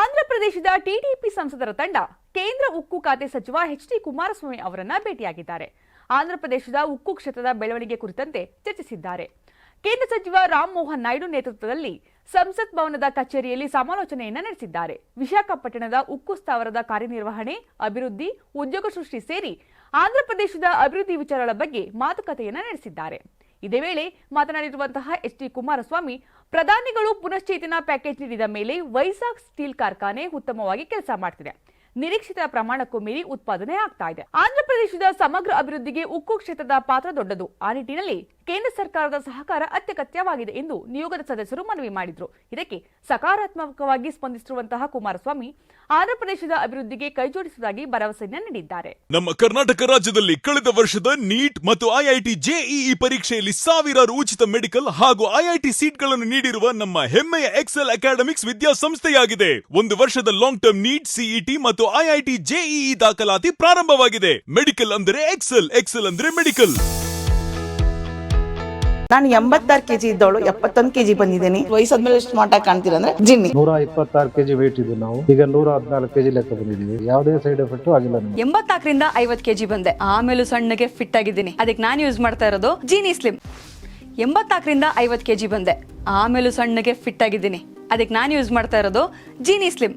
ಆಂಧ್ರಪ್ರದೇಶದ ಟಿಡಿಪಿ ಸಂಸದರ ತಂಡ ಕೇಂದ್ರ ಉಕ್ಕು ಖಾತೆ ಸಚಿವ ಎಚ್ ಡಿ ಕುಮಾರಸ್ವಾಮಿ ಅವರನ್ನ ಭೇಟಿಯಾಗಿದ್ದಾರೆ. ಆಂಧ್ರಪ್ರದೇಶದ ಉಕ್ಕು ಕ್ಷೇತ್ರದ ಬೆಳವಣಿಗೆ ಕುರಿತಂತೆ ಚರ್ಚಿಸಿದ್ದಾರೆ. ಕೇಂದ್ರ ಸಚಿವ ರಾಮ್ ಮೋಹನ್ ನಾಯ್ಡು ನೇತೃತ್ವದಲ್ಲಿ ಸಂಸತ್ ಭವನದ ಕಚೇರಿಯಲ್ಲಿ ಸಮಾಲೋಚನೆಯನ್ನ ನಡೆಸಿದ್ದಾರೆ. ವಿಶಾಖಪಟ್ಟಣದ ಉಕ್ಕು ಸ್ಥಾವರದ ಕಾರ್ಯನಿರ್ವಹಣೆ, ಅಭಿವೃದ್ಧಿ, ಉದ್ಯೋಗ ಸೃಷ್ಟಿ ಸೇರಿ ಆಂಧ್ರಪ್ರದೇಶದ ಅಭಿವೃದ್ಧಿ ವಿಚಾರಗಳ ಬಗ್ಗೆ ಮಾತುಕತೆಯನ್ನ ನಡೆಸಿದ್ದಾರೆ. ಇದೇ ವೇಳೆ ಮಾತನಾಡಿರುವಂತಹ ಎಚ್ ಡಿ ಕುಮಾರಸ್ವಾಮಿ, ಪ್ರಧಾನಿಗಳು ಪುನಶ್ಚೇತನ ಪ್ಯಾಕೇಜ್ ನೀಡಿದ ಮೇಲೆ ವೈಸಾಕ್ ಸ್ಟೀಲ್ ಕಾರ್ಖಾನೆ ಉತ್ತಮವಾಗಿ ಕೆಲಸ ಮಾಡ್ತಿದೆ. ನಿರೀಕ್ಷಿತ ಪ್ರಮಾಣಕ್ಕೂ ಮೀರಿ ಉತ್ಪಾದನೆ ಆಗ್ತಾ ಇದೆ. ಆಂಧ್ರಪ್ರದೇಶದ ಸಮಗ್ರ ಅಭಿವೃದ್ಧಿಗೆ ಉಕ್ಕು ಕ್ಷೇತ್ರದ ಪಾತ್ರ ದೊಡ್ಡದು. ಆ ನಿಟ್ಟಿನಲ್ಲಿ ಕೇಂದ್ರ ಸರ್ಕಾರದ ಸಹಕಾರ ಅತ್ಯಗತ್ಯವಾಗಿದೆ ಎಂದು ನಿಯೋಗದ ಸದಸ್ಯರು ಮನವಿ ಮಾಡಿದ್ರು. ಇದಕ್ಕೆ ಸಕಾರಾತ್ಮಕವಾಗಿ ಸ್ಪಂದಿಸಿರುವಂತಹ ಕುಮಾರಸ್ವಾಮಿ ಆಂಧ್ರಪ್ರದೇಶದ ಅಭಿವೃದ್ಧಿಗೆ ಕೈಜೋಡಿಸುವುದಾಗಿ ಭರವಸೆ ನೀಡಿದ್ದಾರೆ. ನಮ್ಮ ಕರ್ನಾಟಕ ರಾಜ್ಯದಲ್ಲಿ ಕಳೆದ ವರ್ಷದ ನೀಟ್ ಮತ್ತು ಐಐಟಿ ಜೆಇಇ ಪರೀಕ್ಷೆಯಲ್ಲಿ ಸಾವಿರಾರು ಉಚಿತ ಮೆಡಿಕಲ್ ಹಾಗೂ ಐಐಟಿ ಸೀಟ್ಗಳನ್ನು ನೀಡಿರುವ ನಮ್ಮ ಹೆಮ್ಮೆಯ ಎಕ್ಸೆಲ್ ಅಕಾಡೆಮಿಕ್ಸ್ ವಿದ್ಯಾಸಂಸ್ಥೆಯಾಗಿದೆ. ಒಂದು ವರ್ಷದ ಲಾಂಗ್ ಟರ್ಮ್ ನೀಟ್, ಸಿಇಟಿ ಮತ್ತು ಐಐಟಿ ಜೆಇಇ ದಾಖಲಾತಿ ಪ್ರಾರಂಭವಾಗಿದೆ. ಮೆಡಿಕಲ್ ಅಂದರೆ ಎಕ್ಸೆಲ್ ಎಕ್ಸೆಲ್ ಅಂದ್ರೆ ಮೆಡಿಕಲ್. ನಾನು ಎಂಬತ್ತಾರು ಕೆಜಿ ಇದ್ದವಳು ಎಪ್ಪತ್ತೊಂದು ಕೆಜಿ ಬಂದಿದ್ದೀನಿ. ವಯಸ್ಸಾದ್ಮೇಲೆ ಎಷ್ಟು ಮಾಟ ಕಾಣ್ತೀರಾ ಅಂದ್ರೆ ಜಿನ್ನಿ. ನೂರ ಇಪ್ಪತ್ತಾರು ಕೆಜಿ ವೇಟ್ ಇದ್ದು ನಾವು. ಈಗ ನೂರ ಹದಿನಾಲ್ಕು ಕೆಜಿ ಲೆಕ್ಕ ಬಂದಿದ್ದೀವಿ. ಯಾವುದೇ ಸೈಡ್ ಎಫೆಕ್ಟ್ ಆಗಿಲ್ಲ ನಮಗೆ. ಎಂಬತ್ನಾಲ್ಕರಿಂದ ಐವತ್ತು ಕೆಜಿ ಬಂದೆ. ಆಮೇಲೂ ಸಣ್ಣಗೆ ಫಿಟ್ ಆಗಿದ್ದೀನಿ. ಅದಕ್ಕೆ ನಾನು ಯೂಸ್ ಮಾಡ್ತಾ ಇರೋದು ಜೀನಿ ಸ್ಲಿಮ್ ಎಂಬತ್ನಾಲ್ಕರಿಂದ ಐವತ್ತು ಕೆಜಿ ಬಂದೆ. ಆಮೇಲೂ ಸಣ್ಣಗೆ ಫಿಟ್ ಆಗಿದ್ದೀನಿ. ಅದಕ್ಕೆ ನಾನು ಯೂಸ್ ಮಾಡ್ತಾ ಇರೋದು ಜೀನಿ ಸ್ಲಿಮ್